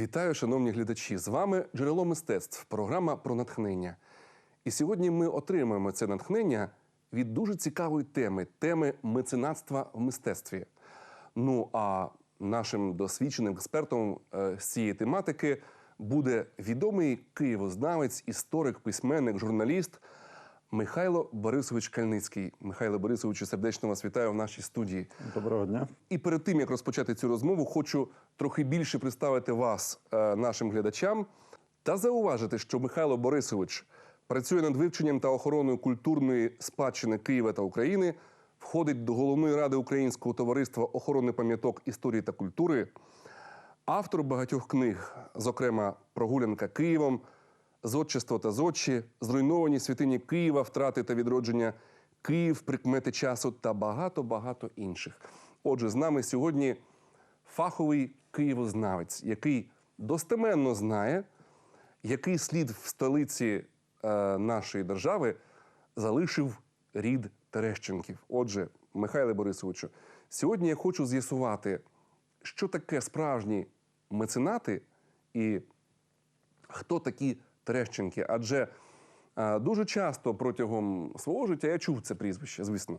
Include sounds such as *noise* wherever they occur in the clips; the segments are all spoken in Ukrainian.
Вітаю, шановні глядачі! З вами джерело мистецтв, програма про натхнення. І сьогодні ми отримуємо це натхнення від дуже цікавої теми теми меценатства в мистецтві. Ну а нашим досвідченим експертом е, з цієї тематики буде відомий києвознавець, історик, письменник, журналіст Михайло Борисович Кальницький. Михайло Борисовичу, сердечно вас вітаю в нашій студії. Доброго дня. І перед тим як розпочати цю розмову, хочу трохи більше представити вас е, нашим глядачам та зауважити, що Михайло Борисович працює над вивченням та охороною культурної спадщини Києва та України, входить до головної ради Українського товариства охорони пам'яток історії та культури, автор багатьох книг, зокрема Прогулянка Києвом, Зодчество та зодчі, зруйновані святині Києва, втрати та відродження Київ, прикмети часу та багато багато інших. Отже, з нами сьогодні фаховий києвознавець, який достеменно знає, який слід в столиці е, нашої держави залишив рід Терещенків. Отже, Михайле Борисовичу, сьогодні я хочу з'ясувати, що таке справжні меценати і хто такі Терещенки. Адже е, дуже часто протягом свого життя я чув це прізвище, звісно.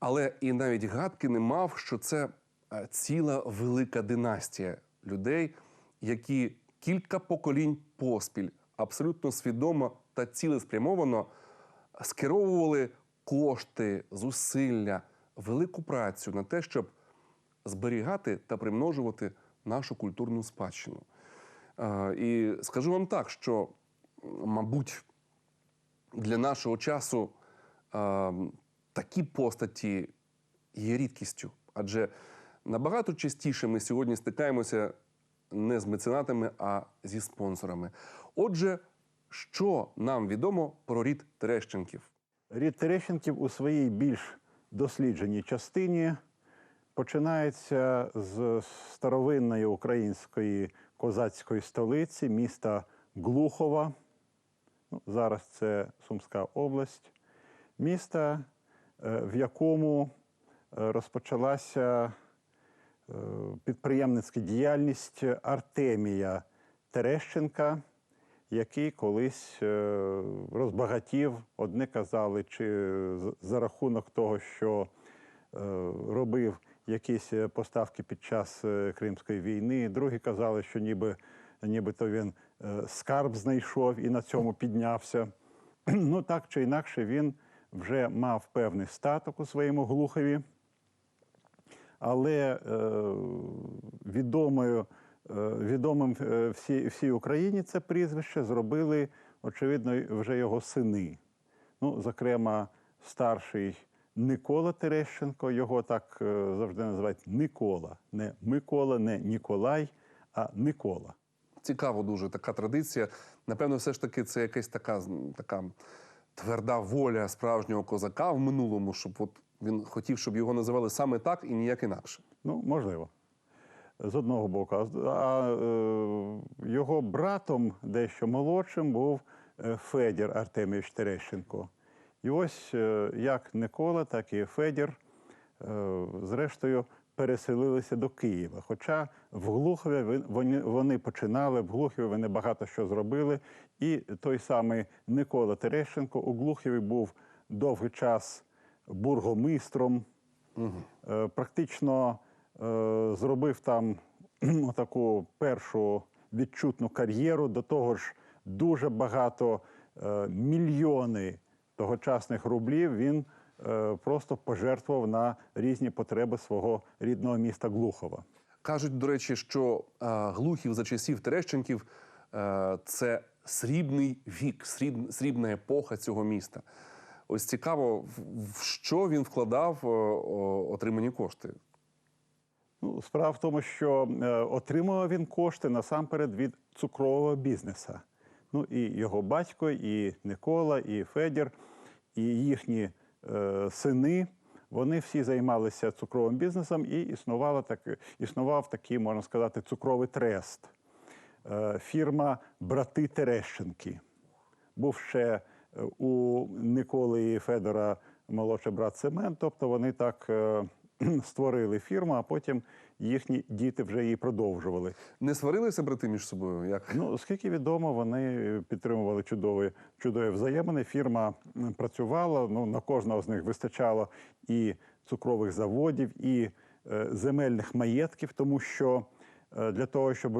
Але і навіть гадки не мав, що це е, ціла велика династія людей, які кілька поколінь поспіль абсолютно свідомо та цілеспрямовано скеровували кошти, зусилля, велику працю на те, щоб зберігати та примножувати нашу культурну спадщину. Е, І скажу вам так, що, мабуть, для нашого часу е, такі постаті є рідкістю. Адже набагато частіше ми сьогодні стикаємося не з меценатами, а зі спонсорами. Отже, що нам відомо про рід Терещенків? Рід Терещенків у своїй більш дослідженій частині починається з старовинної української козацької столиці, міста Глухова. Ну, зараз це Сумська область, міста, е, в якому е, розпочалася е, підприємницька діяльність Артемія Терещенка, який колись розбагатів. Одні казали, чи за рахунок того, що робив якісь е, поставки під час е, Кримської війни. Другі казали, що ніби, нібито він е, скарб знайшов і на цьому піднявся. *clears throat* Ну так чи інакше, він вже мав певний статок у своєму глухові. Але відомою, відомим всій, всій Україні це прізвище зробили, очевидно, вже його сини. Ну, зокрема, старший Никола Терещенко, його так е, завжди називають Никола. Не Микола, не Ніколай, а Никола. Цікаво дуже така традиція. Напевно, все ж таки це якась така, така тверда воля справжнього козака в минулому, щоб от він хотів, щоб його називали саме так і ніяк інакше. Ну, можливо. З одного боку. А е, його братом, дещо молодшим, був е, Федір Артемійович Терещенко. І ось е, як Никола, так і Федір, е, зрештою, переселилися до Києва. Хоча в Глухові вони, починали, в Глухові вони багато що зробили. І той самий Никола Терещенко у Глухові був довгий час бургомистром. Е, Практично зробив там *clears throat* таку першу відчутну кар'єру. До того ж, дуже багато мільйони тогочасних рублів він е, просто пожертвував на різні потреби свого рідного міста Глухова. Кажуть, до речі, що е, глухів за часів Терещенків е, це срібний вік, сріб, срібна епоха цього міста. Ось цікаво, в- що він вкладав отримані кошти. Ну, справа в тому, що отримував він кошти насамперед від цукрового бізнесу. Ну і його батько, і Никола, і Федір, і їхні е, сини. Вони всі займалися цукровим бізнесом і існувала так, існував такий, можна сказати, цукровий трест. Е, фірма Брати Терещенки. Був ще е, у Николи і Федора молодший брат Семен, тобто вони так е, *clears throat* створили фірму, а потім їхні діти вже її продовжували. Не сварилися брати між собою? Як? Ну, скільки відомо, вони підтримували чудові, чудові взаємини. Фірма працювала, ну, на кожного з них вистачало і цукрових заводів, і е, земельних маєтків, тому що е, для того, щоб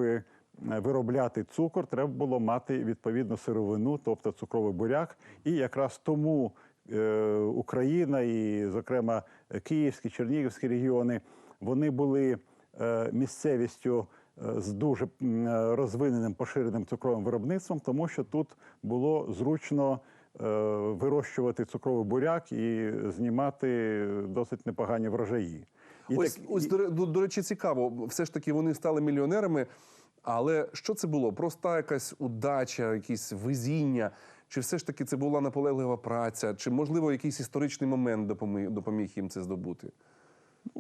виробляти цукор, треба було мати відповідну сировину, тобто цукровий буряк. І якраз тому е, Україна і, зокрема, Київські, Чернігівські регіони, вони були е, місцевістю е, з дуже е, розвиненим поширеним цукровим виробництвом, тому що тут було зручно вирощувати цукровий буряк і знімати досить непогані врожаї. І ось, так- ось і- до, до, речі, цікаво. Все ж таки вони стали мільйонерами. Але що це було? Проста якась удача, якесь везіння? Чи все ж таки це була наполеглива праця? Чи можливо якийсь історичний момент допоміг, їм це здобути?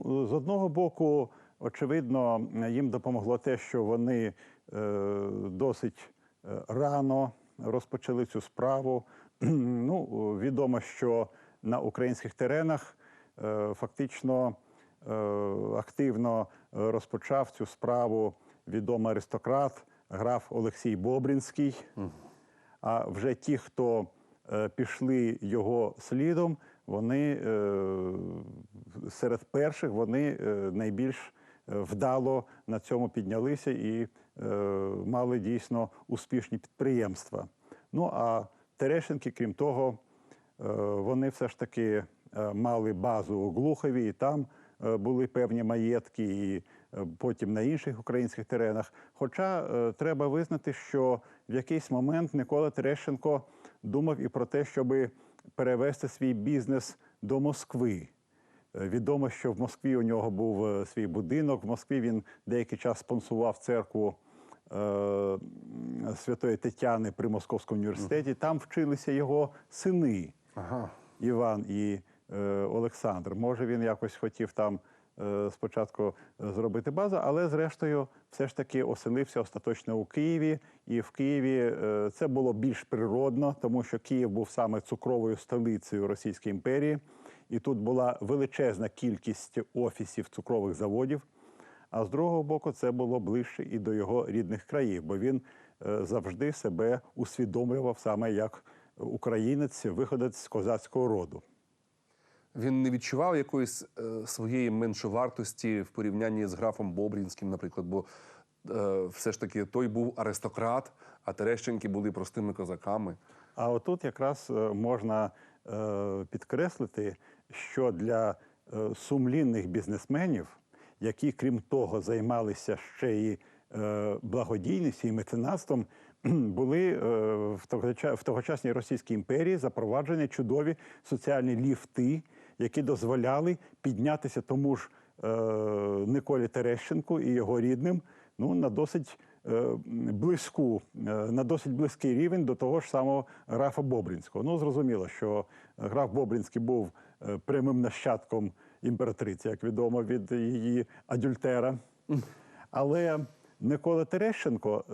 З одного боку, очевидно, їм допомогло те, що вони е, досить е, рано розпочали цю справу. *clears throat* Ну, відомо, що на українських теренах е, фактично активно розпочав цю справу відомий аристократ, граф Олексій Бобринський. А вже ті, хто е, пішли його слідом, вони е, серед перших вони е, найбільш вдало на цьому піднялися і мали дійсно успішні підприємства. Ну а Терещенки, крім того, вони все ж таки мали базу у Глухові, і там були певні маєтки, і потім на інших українських теренах. Хоча е, треба визнати, що в якийсь момент Микола Терещенко думав і про те, щоб перевести свій бізнес до Москви. Е, Відомо, що в Москві у нього був е, свій будинок. В Москві він деякий час спонсував церкву е, Святої Тетяни при Московському університеті. Там вчилися його сини Ага. Іван і е, Олександр. Може, він якось хотів там е, спочатку е, зробити базу, але зрештою все ж таки оселився остаточно у Києві. І в Києві е, це було більш природно, тому що Київ був саме цукровою столицею Російської імперії, і тут була величезна кількість офісів цукрових заводів. А з другого боку, це було ближче і до його рідних країв, бо він е, завжди себе усвідомлював саме як українець, виходець з козацького роду. Він не відчував якоїсь е, своєї меншовартості в порівнянні з графом Бобрінським, наприклад, бо е, все ж таки той був аристократ, а Терещенки були простими козаками. А отут якраз е, можна е, підкреслити, що для е, сумлінних бізнесменів, які, крім того, займалися ще й е, благодійністю і меценатством, *clears throat* були е, в тогочасній Російській імперії запроваджені чудові соціальні ліфти, які дозволяли піднятися тому ж е, Николі Терещенку і його рідним ну, на досить е, близьку, е, на досить близький рівень до того ж самого графа Бобринського. Ну, зрозуміло, що граф Бобринський був е, прямим нащадком імператриці, як відомо, від її адюльтера. Але Микола Терещенко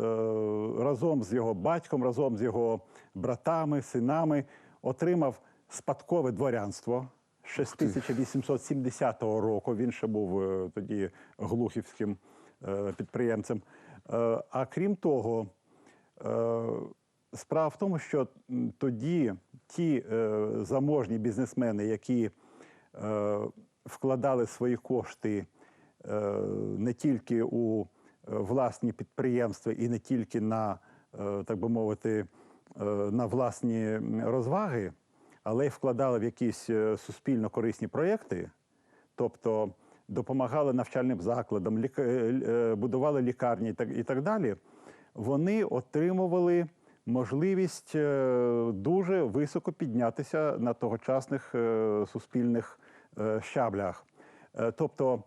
разом з його батьком, разом з його братами, синами отримав спадкове дворянство. Ще з 1870 року він ще був е, тоді глухівським е, підприємцем. Е, А крім того, справа в тому, що тоді ті заможні бізнесмени, які вкладали свої кошти не тільки у власні підприємства і не тільки на, так би мовити, на власні розваги, але й вкладали в якісь е, суспільно корисні проєкти, тобто допомагали навчальним закладам, ліка- е, е, будували лікарні і так, далі, вони отримували можливість дуже високо піднятися на тогочасних суспільних щаблях. Тобто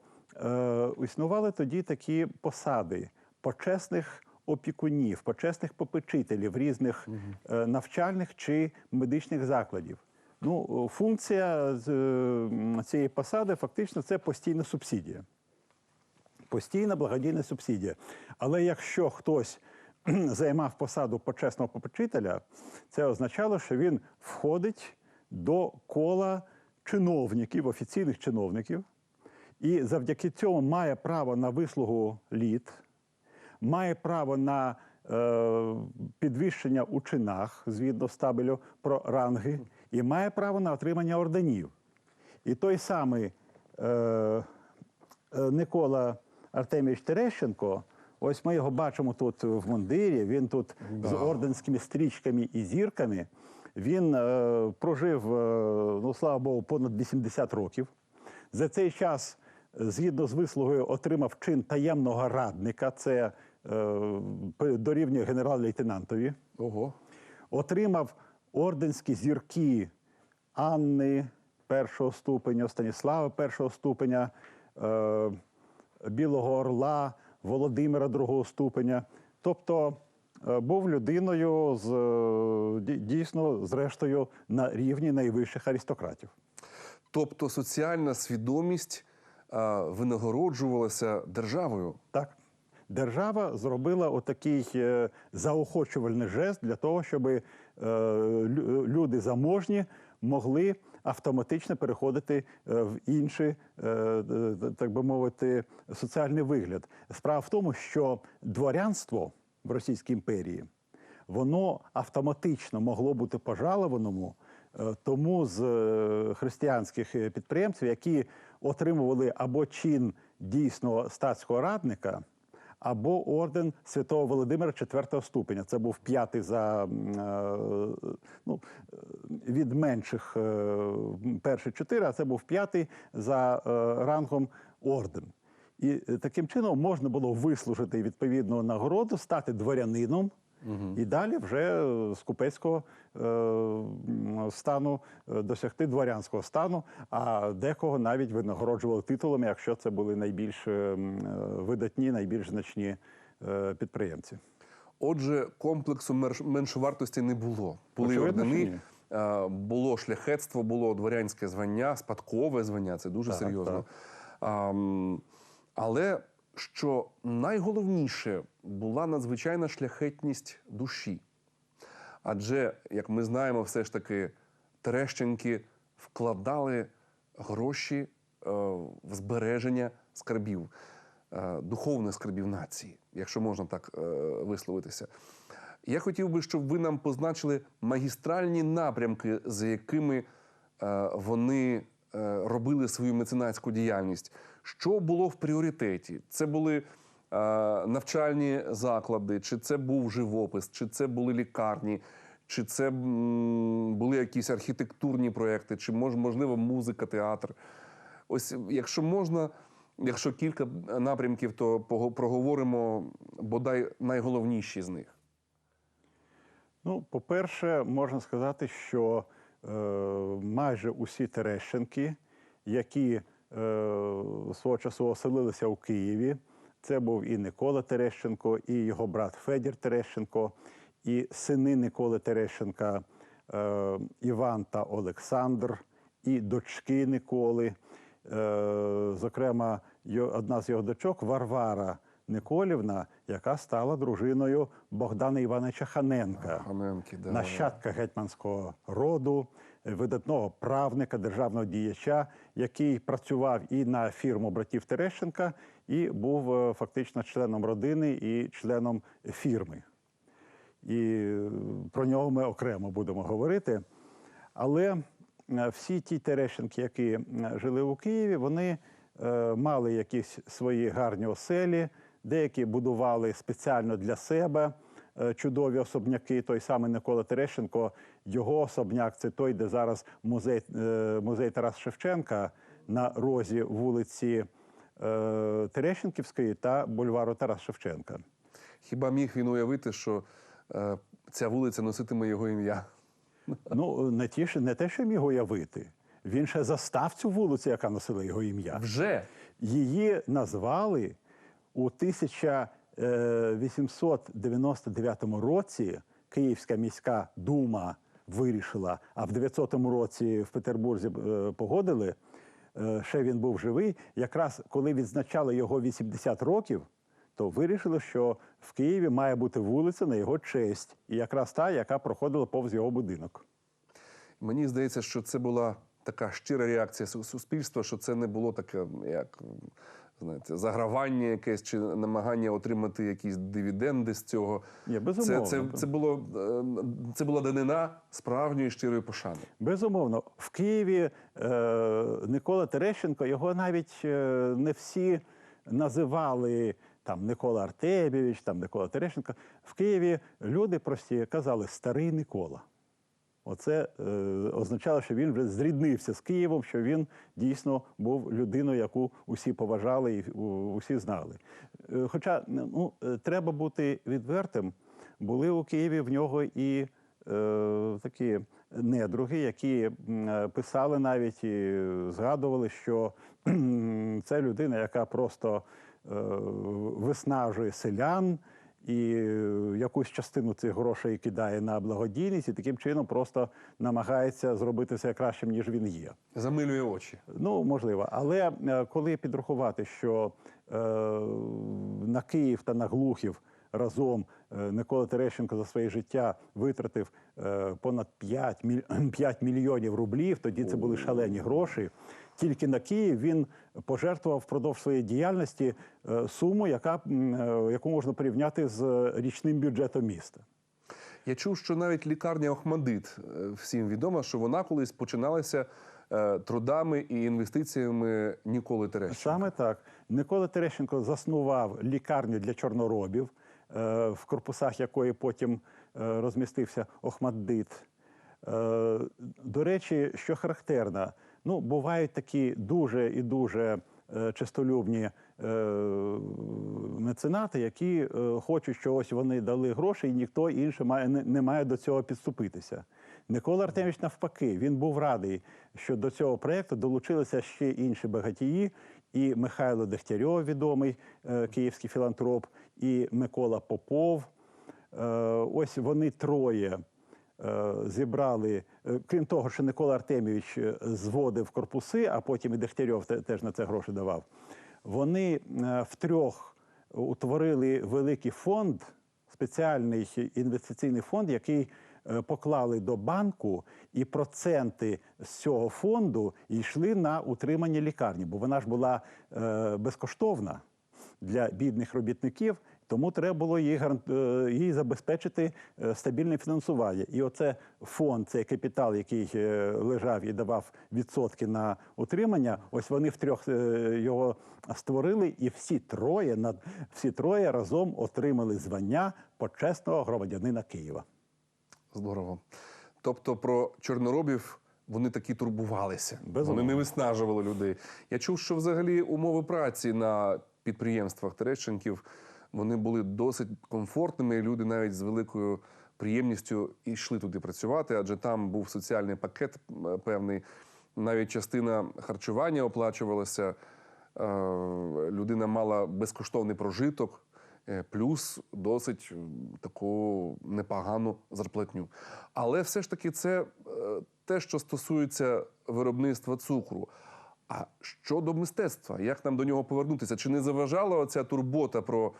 існували тоді такі посади почесних опікунів, почесних попечителів різних навчальних чи медичних закладів. Ну, функція цієї посади фактично це постійна субсидія. Постійна благодійна субсидія. Але якщо хтось *clears throat* займав посаду почесного попечителя, це означало, що він входить до кола чиновників, офіційних чиновників, і завдяки цьому має право на вислугу літ, має право на е, підвищення у чинах згідно з табелю про ранги, і має право на отримання орденів. І той самий е, е, Никола Артемійович Терещенко, ось ми його бачимо тут в мундирі, він тут з орденськими стрічками і зірками. Він е, прожив, е, ну слава Богу, понад 80 років. За цей час, згідно з вислугою, отримав чин таємного радника. Це е, дорівнює генерал-лейтенантові Ого. отримав орденські зірки Анни першого ступеня, Станіслава першого ступеня, е, Білого Орла, Володимира другого ступеня. Тобто е, був людиною з е, дійсно, зрештою, на рівні найвищих аристократів. Тобто соціальна свідомість винагороджувалася державою. Так. Держава зробила отакий е, заохочувальний жест для того, щоб е, люди заможні могли автоматично переходити е, в інший, так би мовити, соціальний вигляд. Справа в тому, що дворянство в Російській імперії воно автоматично могло бути пожалованому тому з християнських підприємців, які отримували або чин дійсно статського радника, або орден святого Володимира IV ступеня. Це був п'ятий за е, ну, е, від менших е, перші чотири, а це був п'ятий за рангом орден. І таким чином можна було вислужити відповідну нагороду, стати дворянином. І далі вже е, з купецького е, стану е, досягти дворянського стану, а декого навіть винагороджували титулами, якщо це були найбільш е, видатні, найбільш значні е, підприємці. Отже, комплексу меншовартості не було. Були Очевидно, ордени, було шляхетство, було дворянське звання, спадкове звання. Це дуже Так, серйозно. так. А, але що найголовніше була надзвичайна шляхетність душі. Адже, як ми знаємо, все ж таки Терещенки вкладали гроші е, в збереження скарбів, е, духовних скарбів нації, якщо можна так е, висловитися. Я хотів би, щоб ви нам позначили магістральні напрямки, за якими вони робили свою меценатську діяльність. Що було в пріоритеті? Це були е, навчальні заклади, чи це був живопис, чи це були лікарні, чи це м, були якісь архітектурні проекти, чи мож, можливо музика, театр. Ось, якщо можна, якщо кілька напрямків, то проговоримо бодай найголовніші з них. Ну, по-перше, можна сказати, що е, майже усі Терещенки, які свого часу оселилися у Києві, це був і Микола Терещенко, і його брат Федір Терещенко, і сини Николи Терещенка е, Іван та Олександр, і дочки Николи. Е, зокрема, одна з його дочок Варвара Николівна, яка стала дружиною Богдана Івановича Ханенка Ханенки, да. нащадка гетьманського роду, е, видатного правника, державного діяча, який працював і на фірму братів Терещенка, і був е, фактично членом родини і членом фірми. І е, про нього ми окремо будемо говорити. Але е, всі ті Терещенки, які жили у Києві, вони мали якісь свої гарні оселі, деякі будували спеціально для себе чудові особняки. Той самий Микола Терещенко, його особняк це той, де зараз музей, е, музей Тарас Шевченка на розі вулиці е, Терещенківської та бульвару Тарас Шевченка. Хіба міг він уявити, що е, ця вулиця носитиме його ім'я? Ну, не, ті, не те, що міг уявити. Він ще застав цю вулицю, яка носила його ім'я. Вже Її назвали у 1899 році. Київська міська дума вирішила, а в 900 році в Петербурзі е, погодили. е, Ще він був живий. Якраз коли відзначали його 80 років, то вирішили, що в Києві має бути вулиця на його честь, і якраз та, яка проходила повз його будинок. мені здається, що це була така щира реакція суспільства, що це не було таке, як знаєте, загравання якесь чи намагання отримати якісь дивіденди з цього. Це, безумовно. це, це, було, е, це була данина справжньої щирої пошани. Безумовно, в Києві е, Микола Терещенко його навіть е, не всі називали там Микола Артемійович, там Микола Терещенко. В Києві люди прості казали старий Микола. Оце е, означало, що він вже зріднився з Києвом, що він дійсно був людиною, яку усі поважали і усі знали. Е, Хоча ну, е, треба бути відвертим, були у Києві в нього і е, такі недруги, які е, писали навіть і згадували, що це людина, яка просто е, виснажує селян і е, якусь частину цих грошей кидає на благодійність, і таким чином просто намагається зробити все кращим, ніж він є. Замилює очі. Ну, можливо. Але е, коли підрахувати, що е, на Київ та на Глухів разом е, Микола Терещенко за своє життя витратив понад 5, міль... *clears throat* 5 мільйонів рублів, тоді це були шалені гроші. Тільки на Київ він пожертвував впродовж своєї діяльності е, суму, яка, е, яку можна порівняти з річним бюджетом міста. Я чув, що навіть лікарня Охмадит е, всім відомо, що вона колись починалася е, трудами і інвестиціями Ніколи Терещенка. Саме так. Микола Терещенко заснував лікарню для чорноробів, е, в корпусах якої потім е, розмістився Охмаддит. Е, До речі, що характерно, ну, бувають такі дуже і дуже е, честолюбні е, меценати, які е, хочуть, що ось вони дали гроші, і ніхто інший має, не, має до цього підступитися. Микола Артемович навпаки, він був радий, що до цього проєкту долучилися ще інші багатії, і Михайло Дегтярьов, відомий київський філантроп, і Микола Попов. Ось вони троє зібрали, е, крім того, що Микола Артемійович е, зводив корпуси, а потім і Дегтярьов теж на це гроші давав. Вони е, втрьох утворили великий фонд, спеціальний інвестиційний фонд, який е, поклали до банку, і проценти з цього фонду йшли на утримання лікарні, бо вона ж була е, безкоштовна для бідних робітників. Тому треба було їй, е, їй забезпечити е, стабільне фінансування. І оце фонд, цей капітал, який е, лежав і давав відсотки на утримання, ось вони втрьох його створили, і всі троє всі троє разом отримали звання почесного громадянина Києва. Здорово. Тобто про чорноробів вони таки турбувалися. Безумовно. Вони не виснажували людей. Я чув, що взагалі умови праці на підприємствах Терещенків вони були досить комфортними, і люди навіть з великою приємністю йшли туди працювати, адже там був соціальний пакет е, певний. Навіть частина харчування оплачувалася. Е, Людина мала безкоштовний прожиток. Е, плюс досить таку непогану зарплатню. Але все ж таки це те, що стосується виробництва цукру. А щодо мистецтва, як нам до нього повернутися? Чи не заважала оця турбота про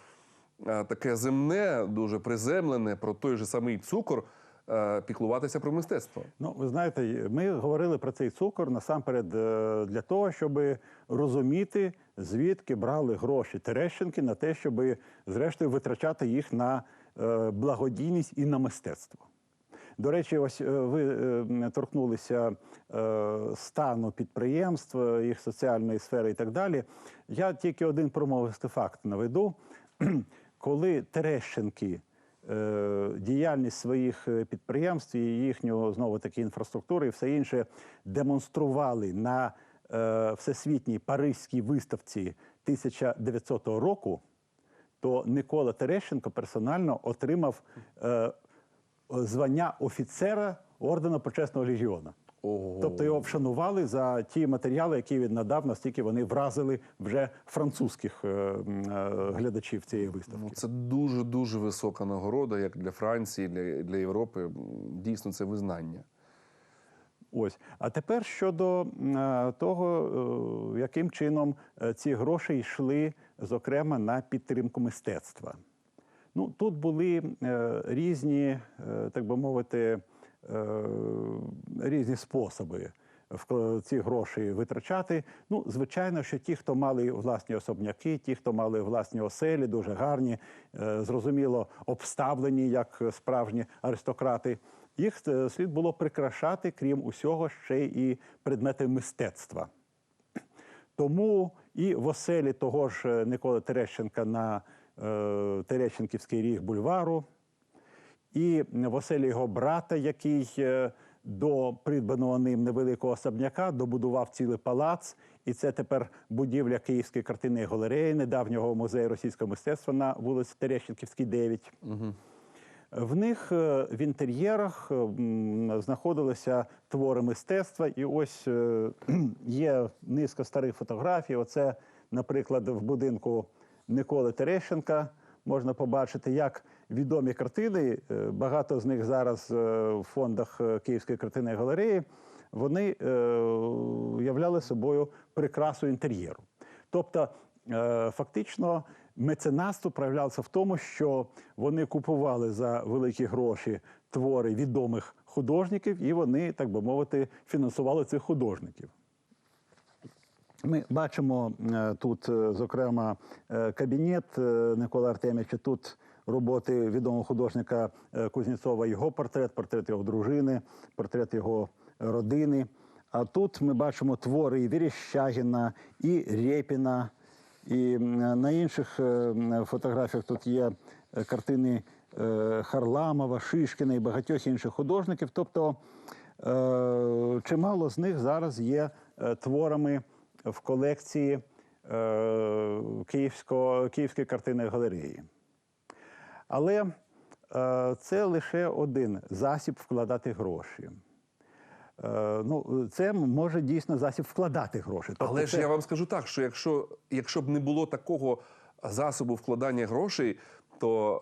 таке земне, дуже приземлене, про той же самий цукор, е, піклуватися про мистецтво? Ну, ви знаєте, ми говорили про цей цукор насамперед е, для того, щоб розуміти, звідки брали гроші Терещенки на те, щоб зрештою витрачати їх на е, благодійність і на мистецтво. До речі, ось е, ви е, торкнулися е, стану підприємств, е, їх соціальної сфери і так далі. Я тільки один промовистий факт наведу. Коли Терещенки е, діяльність своїх е, підприємств і їхню знову таки інфраструктури і все інше демонстрували на е, всесвітній Паризькій виставці 1900 року, то Микола Терещенко персонально отримав звання офіцера ордена почесного легіона. Ого. Тобто його вшанували за ті матеріали, які він надав, настільки вони вразили вже французьких е, е, глядачів цієї виставки. Ну, це дуже дуже висока нагорода, як для Франції, для, для Європи. Дійсно, це визнання. Ось. А тепер щодо е, того, яким чином ці гроші йшли, зокрема, на підтримку мистецтва. Ну, тут були різні, так би мовити, різні способи. ці гроші витрачати. Ну, звичайно, що ті, хто мали власні особняки, ті, хто мали власні оселі, дуже гарні, е, зрозуміло, обставлені як справжні аристократи. Їх е, слід було прикрашати, крім усього, ще і предмети мистецтва. Тому і в оселі того ж е, Николи Терещенка на е, Терещенківський ріг бульвару, і в оселі його брата, який е, до придбаного ним невеликого особняка добудував цілий палац. І це тепер будівля Київської картинної галереї, недавнього музею російського мистецтва на вулиці Терещенківській, 9. В них е, в інтер'єрах е, знаходилися твори мистецтва, і ось *clears throat* є низка старих фотографій. Оце, наприклад, в будинку Николи Терещенка можна побачити, як відомі картини, е, багато з них зараз е, в фондах е, Київської картинної галереї, вони являли собою прикрасу інтер'єру. Тобто, фактично, меценатство проявлялося в тому, що вони купували за великі гроші твори відомих художників, і вони, так би мовити, фінансували цих художників. Ми бачимо тут, зокрема, кабінет Никола Артемовича. Тут роботи відомого художника е, Кузнєцова, його портрет, портрет його дружини, портрет його родини. А тут ми бачимо твори і Віріщагіна, і Рєпіна, і на інших е, фотографіях тут є е, картини Харламова, Шишкіна і багатьох інших художників. Тобто чимало з них зараз є творами в колекції Київської картинної галереї. Але е, це лише один засіб вкладати гроші. Е, ну, це може дійсно засіб вкладати гроші. Тобто Але ж це- я вам скажу так, що якщо, якщо б не було такого засобу вкладання грошей, то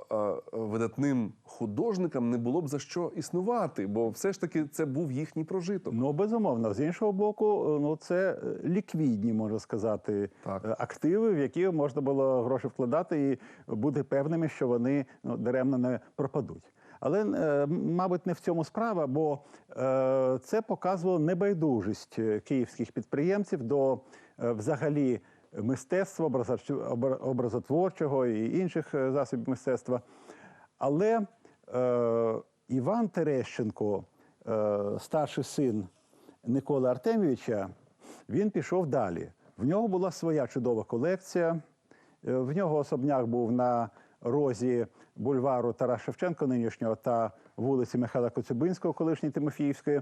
е, видатним художникам не було б за що існувати, бо все ж таки це був їхній прожиток. Ну, безумовно. З іншого боку, е, ну це е, ліквідні, можна сказати, Так. активи, в які можна було гроші вкладати і бути певними, що вони ну, даремно не пропадуть. Але, мабуть, не в цьому справа, бо це показувало небайдужість київських підприємців до взагалі мистецтва, образотворчого і інших е, засобів мистецтва. Але е, Іван Терещенко, е, старший син Николи Артемійовича, він пішов далі. В нього була своя чудова колекція. Е, В нього особняк був на розі бульвару Тарас Шевченко нинішнього та вулиці Михайла Коцюбинського, колишньої Тимофіївської.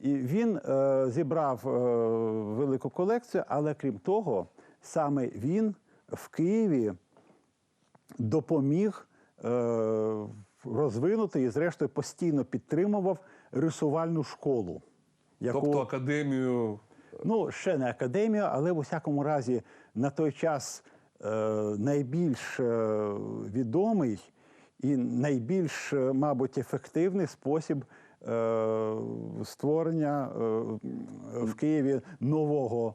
І він е, зібрав е, велику колекцію, але крім того, саме він в Києві допоміг е, розвинути і, зрештою, постійно підтримував рисувальну школу. Яку, Тобто академію ну, ще не академію, але в усякому разі на той час е, найбільш е, відомий і найбільш, е, мабуть, ефективний спосіб е, створення е, в Києві нового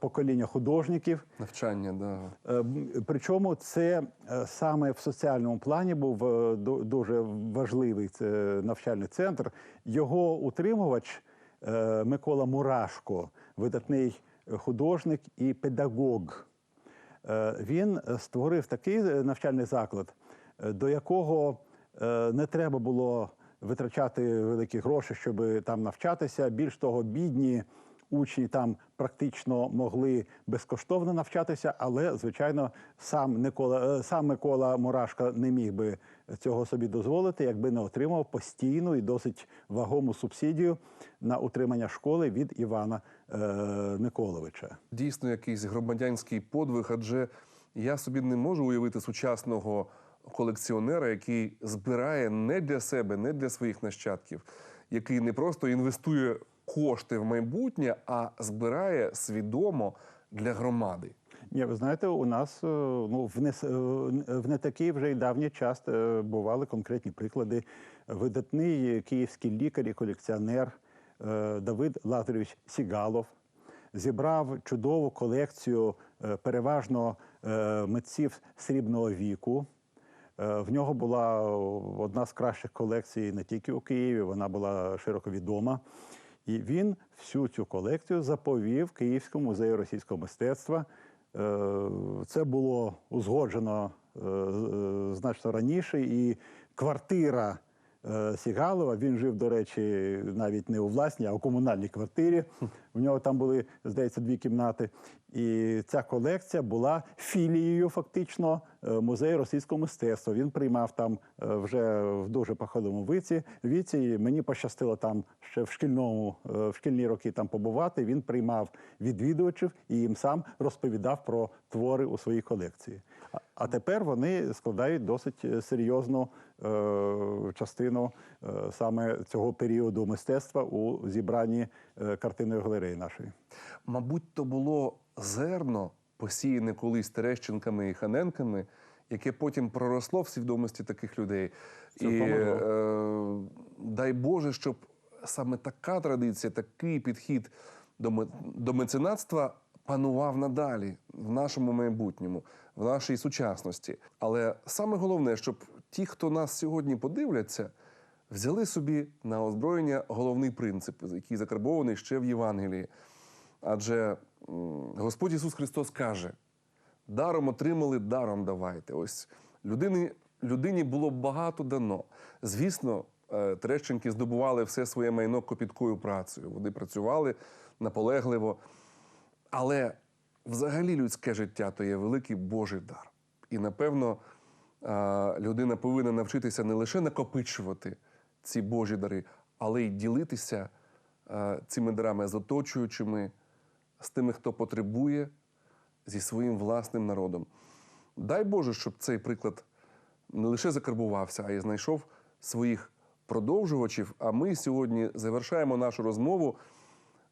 покоління художників. навчання, да. Е, Причому це е, саме в соціальному плані був е, дуже важливий навчальний центр. Його утримувач е, Микола Мурашко, видатний художник і педагог. Е, Він е, створив такий е, навчальний заклад, е, до якого е, не треба було витрачати великі гроші, щоб там навчатися. Більш того, бідні учні там практично могли безкоштовно навчатися, але звичайно сам Микола, е, сам Микола Мурашко не міг би цього собі дозволити, якби не отримав постійну і досить вагому субсидію на утримання школи від Івана е, Николовича. дійсно якийсь громадянський подвиг, адже я собі не можу уявити сучасного колекціонера, який збирає не для себе, не для своїх нащадків, який не просто інвестує кошти в майбутнє, а збирає свідомо для громади. Ні, ви знаєте, у нас е, ну, в не, е, в не такий вже й давній час е, бували конкретні приклади. Видатний київський лікар і колекціонер Давид Лазаревич Сігалов зібрав чудову колекцію переважно митців срібного віку. В нього була одна з кращих колекцій не тільки у Києві, вона була широко відома. І він всю цю колекцію заповів Київському музею російського мистецтва. Е, Це було узгоджено е, е, значно раніше, і квартира Сігалова, він жив, до речі, навіть не у власній, а у комунальній квартирі. У нього там були, здається, дві кімнати. І ця колекція була філією фактично е, музею російського мистецтва. Він приймав там е, вже в дуже похилому віці. віці. І мені пощастило там ще в шкільному е, в шкільні роки там побувати. Він приймав відвідувачів і їм сам розповідав про твори у своїй колекції. А- тепер вони складають досить е, серйозну е, частину е, саме цього періоду мистецтва у зібранні е, картинної галереї нашої. Мабуть, то було зерно, посіяне колись Терещенками і Ханенками, яке потім проросло в свідомості таких людей. Цілком і е, дай Боже, щоб саме така традиція, такий підхід до, до меценатства панував надалі в нашому майбутньому, в нашій сучасності. Але саме головне, щоб ті, хто нас сьогодні подивляться, взяли собі на озброєння головний принцип, який закарбований ще в Євангелії. Адже Господь Ісус Христос каже: даром отримали, даром давайте. Ось людині, людині було багато дано. Звісно, е, Терещенки здобували все своє майно копіткою працею. Вони працювали наполегливо. Але взагалі людське життя то є великий Божий дар. І напевно людина повинна навчитися не лише накопичувати ці Божі дари, але й ділитися е, цими дарами з оточуючими, з тими, хто потребує, зі своїм власним народом. Дай Боже, щоб цей приклад не лише закарбувався, а й знайшов своїх продовжувачів. А ми сьогодні завершаємо нашу розмову,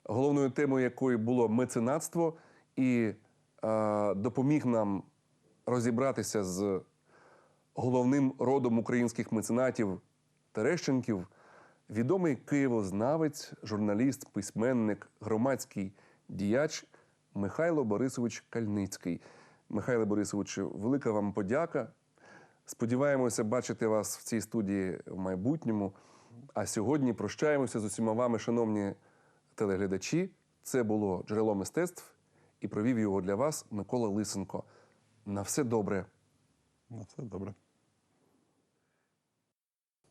головною темою якої було меценатство, і е, допоміг нам розібратися з головним родом українських меценатів Терещенків, відомий києвознавець, журналіст, письменник, громадський діяч Михайло Борисович Кальницький. Михайло Борисовичу, велика вам подяка. Сподіваємося бачити вас в цій студії в майбутньому. А сьогодні прощаємося з усіма вами, шановні телеглядачі. Це було джерело мистецтв і провів його для вас Микола Лисенко. На все добре. Ну, це добре.